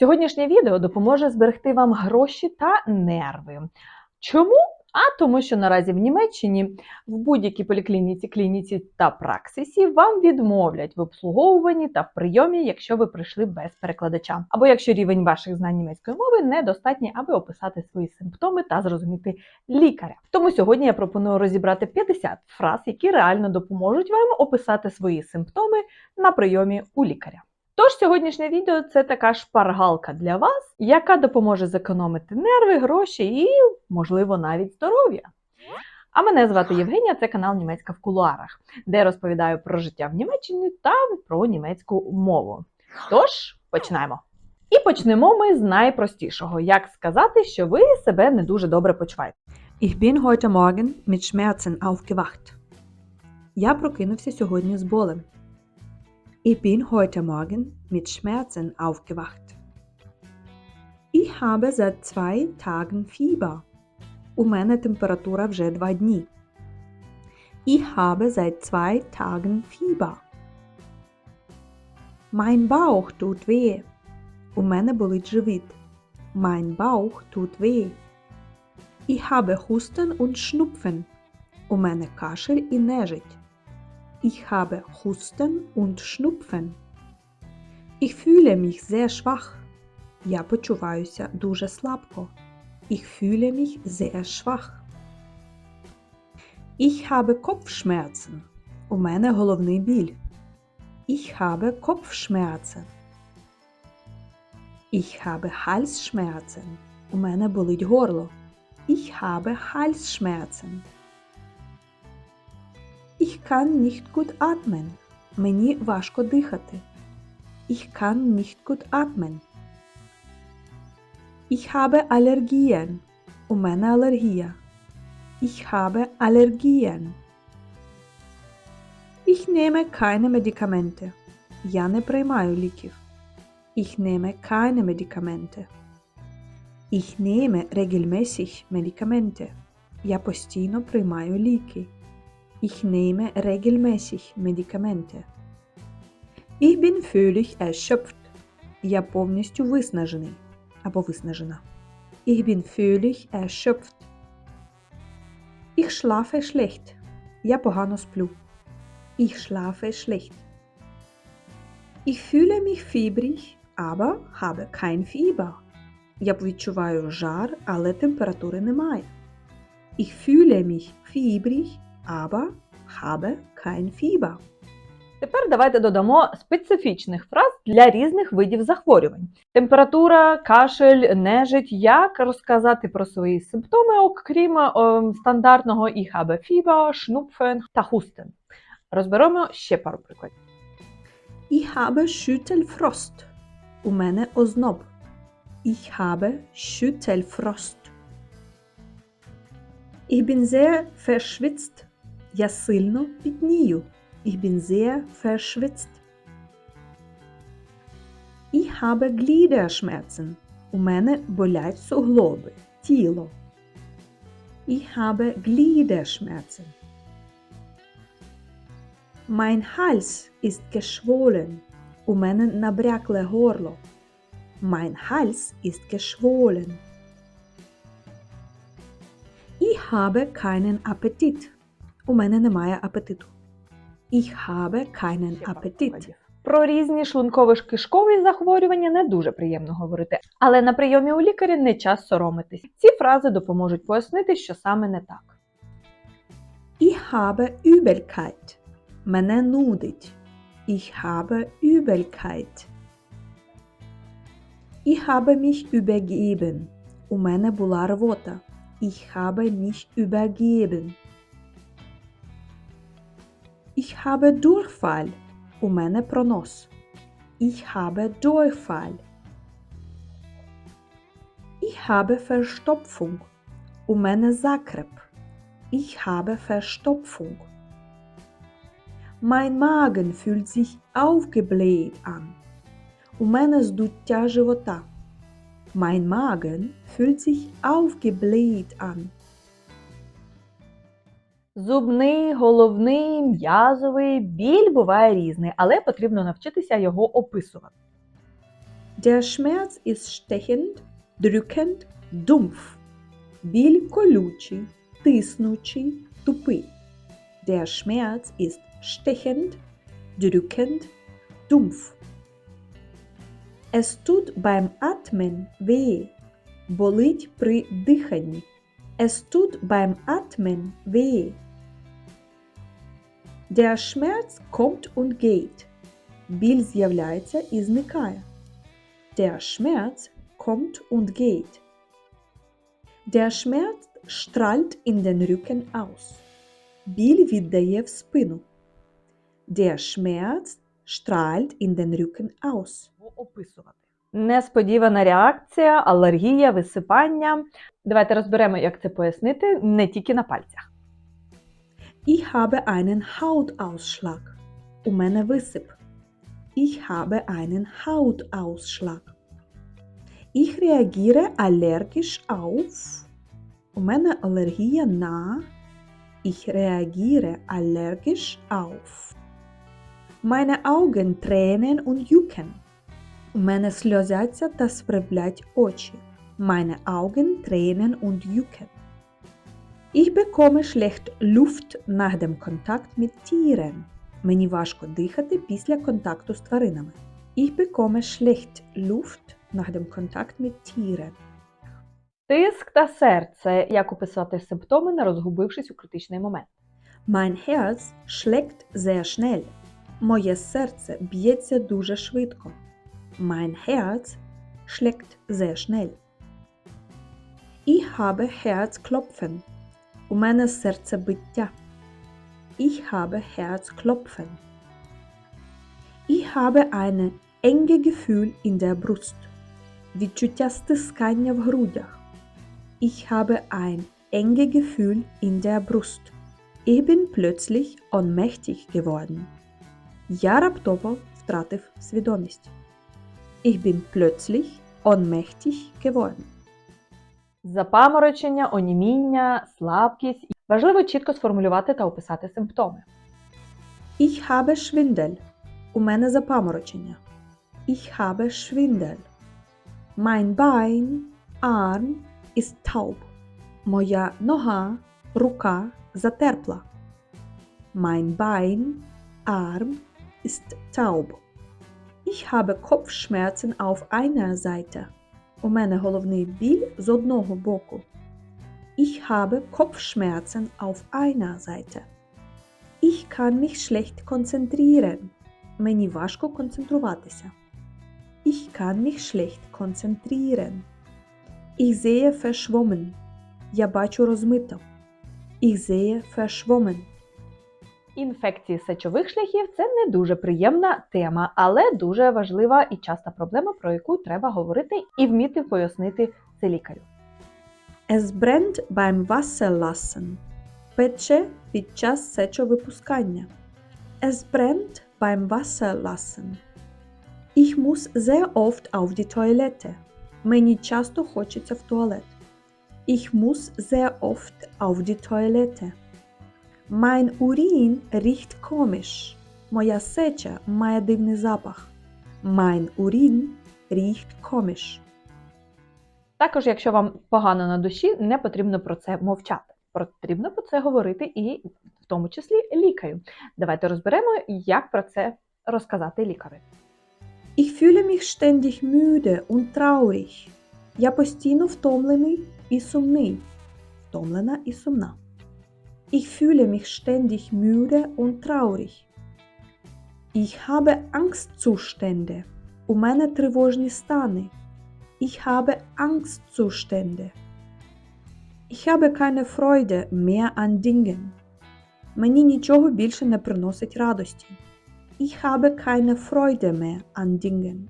Сьогоднішнє відео допоможе зберегти вам гроші та нерви. Чому? А тому, що наразі в Німеччині в будь-якій поліклініці, клініці та праксисі вам відмовлять в обслуговуванні та в прийомі, якщо ви прийшли без перекладача, або якщо рівень ваших знань німецької мови недостатній, аби описати свої симптоми та зрозуміти лікаря. Тому сьогодні я пропоную розібрати 50 фраз, які реально допоможуть вам описати свої симптоми на прийомі у лікаря. Тож сьогоднішнє відео це така шпаргалка для вас, яка допоможе зекономити нерви, гроші і, можливо, навіть здоров'я. А мене звати Євгенія, це канал Німецька в кулуарах, де я розповідаю про життя в Німеччині та про німецьку мову. Тож, починаємо. І почнемо ми з найпростішого: як сказати, що ви себе не дуже добре почуваєте. Ich bin heute Morgen mit Schmerzen aufgewacht. Я прокинувся сьогодні з болем. Ich bin heute Morgen mit Schmerzen aufgewacht. Ich habe seit zwei Tagen Fieber. У мене температура вже два дні. Ich habe seit zwei Tagen Fieber. Mein Bauch tut weh. У мене болить живіт. Mein Bauch tut weh. Ich habe Husten und Schnupfen. У мене кашель і нежить. Ich habe Husten und Schnupfen. Ich fühle mich sehr schwach. Я почуваюся дуже слабко. Ich fühle mich sehr schwach. Ich habe Kopfschmerzen. У мене головний біль. Ich habe Kopfschmerzen. Ich habe Halsschmerzen. У мене болить горло. Ich habe Halsschmerzen. Ich kann nicht gut atmen. Мені важко дихати. Ich kann nicht gut atmen. Ich habe Allergien. У мене алергія. Ich habe Allergien. Ich nehme keine Medikamente. Я не приймаю ліків. Ich nehme keine Medikamente. Ich nehme regelmäßig Medikamente. Я постійно приймаю ліки. Ich nehme regelmäßig Medikamente. Ich bin völlig erschöpft. Я повністю виснажений або виснажена. Ich bin völlig erschöpft. Ich schlafe schlecht. Я погано сплю. Ich schlafe schlecht. Ich fühle mich fiebrig, aber habe kein Fieber. Я відчуваю жар, але температури немає. Ich fühle mich fiebrig, aber habe kein Fieber. Тепер давайте додамо специфічних фраз для різних видів захворювань: температура, кашель, нежить. Як розказати про свої симптоми, окрім е, стандартного «Ich habe Fieber», «Schnupfen» та «Husten». Розберемо ще пару прикладів. Ich habe Schüttelfrost. У мене озноб. Ich habe Schüttelfrost. Ich bin sehr verschwitzt. Я сильно пітнію. Ich bin sehr verschwitzt. Ich habe Gliederschmerzen. У мене болять суглоби, тіло. Ich habe Gliederschmerzen. Mein Hals ist geschwollen. У мене набрякле горло. Mein Hals ist geschwollen. Ich habe keinen Appetit. У мене немає апетиту. Ich habe keinen Appetit. Про різні шлунково-кишкові захворювання не дуже приємно говорити, але на прийомі у лікаря не час соромитись. Ці фрази допоможуть пояснити, що саме не так. Ich habe Übelkeit. Мене нудить. Ich habe Übelkeit. Ich habe mich übergeben. У мене була рвота. Ich habe mich übergeben. Ich habe Durchfall. У мене пронос. Ich habe Durchfall. Ich habe Verstopfung. У мене закреп. Ich habe Verstopfung. Mein Magen fühlt sich aufgebläht an. У мене здуття живота. Mein Magen fühlt sich aufgebläht an. Зубний, головний, м'язовий біль буває різний, але потрібно навчитися його описувати. Der Schmerz ist stechend, drückend, dumpf. Біль колючий, тиснучий, тупий. Der Schmerz ist stechend, drückend, dumpf. Es tut beim Atmen weh. Болить при диханні. Es tut beim Atmen weh. Der Schmerz kommt und geht. Біль з'являється і зникає. Der Schmerz kommt und geht. Der Schmerz strahlt in den Rücken aus. Біль віддає в спину. Der Schmerz strahlt in den Rücken aus. описувати. Несподівана реакція, алергія, висипання. Давайте розберемо, як це пояснити не тільки на пальцях. Ich habe einen Hautausschlag. У мене висип. Ich habe einen Hautausschlag. Ich reagiere allergisch auf. У мене алергія на. Ich reagiere allergisch auf. Meine Augen tränen und jucken. У мене сльозяться та сверблять очі. Meine Augen tränen und jucken. Ich bekomme schlecht Luft nach dem Kontakt mit Tieren. Мені важко дихати після контакту з тваринами. Ich bekomme schlecht Luft nach dem Kontakt mit Tieren. Тиск та серце. Як описати симптоми, не розгубившись у критичний момент. Mein Herz schlägt sehr schnell. Моє серце б'ється дуже швидко. Mein Herz schlägt sehr schnell. Ich habe Herzklopfen. У мене серцебиття. Ich habe Herzklopfen. Ich habe eine enge Gefühl in der Brust. Відчуття стискання в грудях. Ich habe ein enge Gefühl in der Brust. Ich bin plötzlich ohnmächtig geworden. Я раптово втратив свідомість. Ich bin plötzlich ohnmächtig geworden. Запаморочення, оніміння, слабкість. Важливо чітко сформулювати та описати симптоми. Ich habe Schwindel. У мене запаморочення. Ich habe Schwindel. Mein Bein, Arm ist taub. Моя нога, рука затерпла. Mein Bein, Arm ist taub. Ich habe Kopfschmerzen auf einer Seite. У мене головний біль з одного боку. Ich habe Kopfschmerzen auf einer Seite. Ich kann mich schlecht konzentrieren. Мені важко концентруватися. Ich kann mich schlecht konzentrieren. Ich sehe verschwommen. Я бачу розмито. Ich sehe verschwommen. Інфекції сечових шляхів це не дуже приємна тема, але дуже важлива і часта проблема, про яку треба говорити і вміти пояснити це лікарю. Es brennt beim Wasserlassen. Пече під час сечовипускання. Es brennt beim Wasserlassen. Ich muss sehr oft auf die Toilette. Мені часто хочеться в туалет. Ich muss sehr oft auf die Toilette. Mein Urin riecht komisch. Моя сеча має дивний запах. Mein Urin riecht komisch. Також, якщо вам погано на душі, не потрібно про це мовчати. Потрібно про це говорити і в тому числі лікарю. Давайте розберемо, як про це розказати лікарю. Ich fühle mich ständig müde und traurig. Я постійно втомлений і сумний. Втомлена і сумна. Ich fühle mich ständig müde und traurig. Ich habe Angstzustände. У мене тривожні стани. Ich habe Angstzustände. Ich habe keine Freude mehr an Dingen. Мені нічого більше не приносить радості. Ich habe keine Freude mehr an Dingen.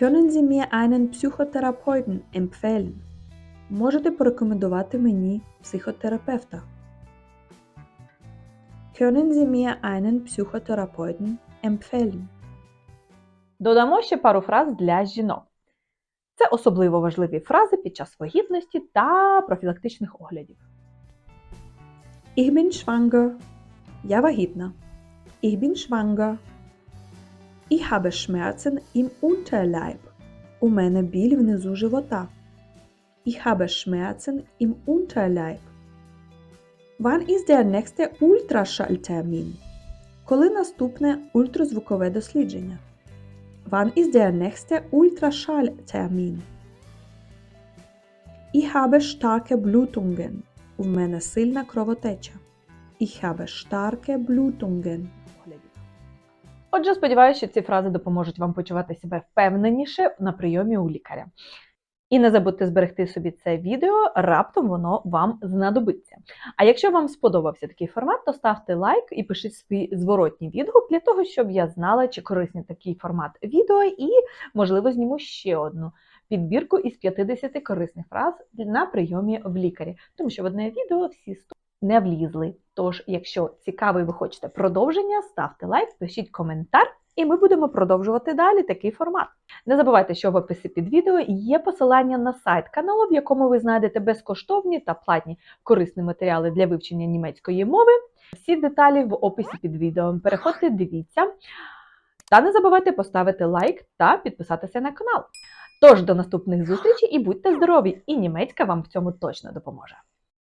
Können Sie mir einen Psychotherapeuten empfehlen? Можете порекомендувати мені психотерапевта? Können Sie mir einen Psychotherapeuten empfehlen? Додамо ще пару фраз для жінок. Це особливо важливі фрази під час вагітності та профілактичних оглядів. Ich bin schwanger. Я вагітна. Ich bin schwanger. Ich habe Schmerzen im Unterleib. У мене біль внизу живота. Ich habe Schmerzen im Unterleib. Wann ist der nächste Ultraschalltermin? Коли наступне ультразвукове дослідження? Wann ist der nächste Ultraschalltermin? Ich habe starke Blutungen. У мене сильна кровотеча. Ich habe starke Blutungen. Отже, сподіваюся, що ці фрази допоможуть вам почувати себе впевненіше на прийомі у лікаря. І не забудьте зберегти собі це відео, раптом воно вам знадобиться. А якщо вам сподобався такий формат, то ставте лайк і пишіть свій зворотній відгук для того, щоб я знала, чи корисний такий формат відео, і, можливо, зніму ще одну підбірку із 50 корисних фраз на прийомі в лікарі, тому що в одне відео всі 100 не влізли. Тож, якщо цікаво і ви хочете продовження, ставте лайк, пишіть коментар, і ми будемо продовжувати далі такий формат. Не забувайте, що в описі під відео є посилання на сайт каналу, в якому ви знайдете безкоштовні та платні корисні матеріали для вивчення німецької мови. Всі деталі в описі під відео. Переходьте, дивіться. Та не забувайте поставити лайк та підписатися на канал. Тож до наступних зустрічей і будьте здорові! І німецька вам в цьому точно допоможе.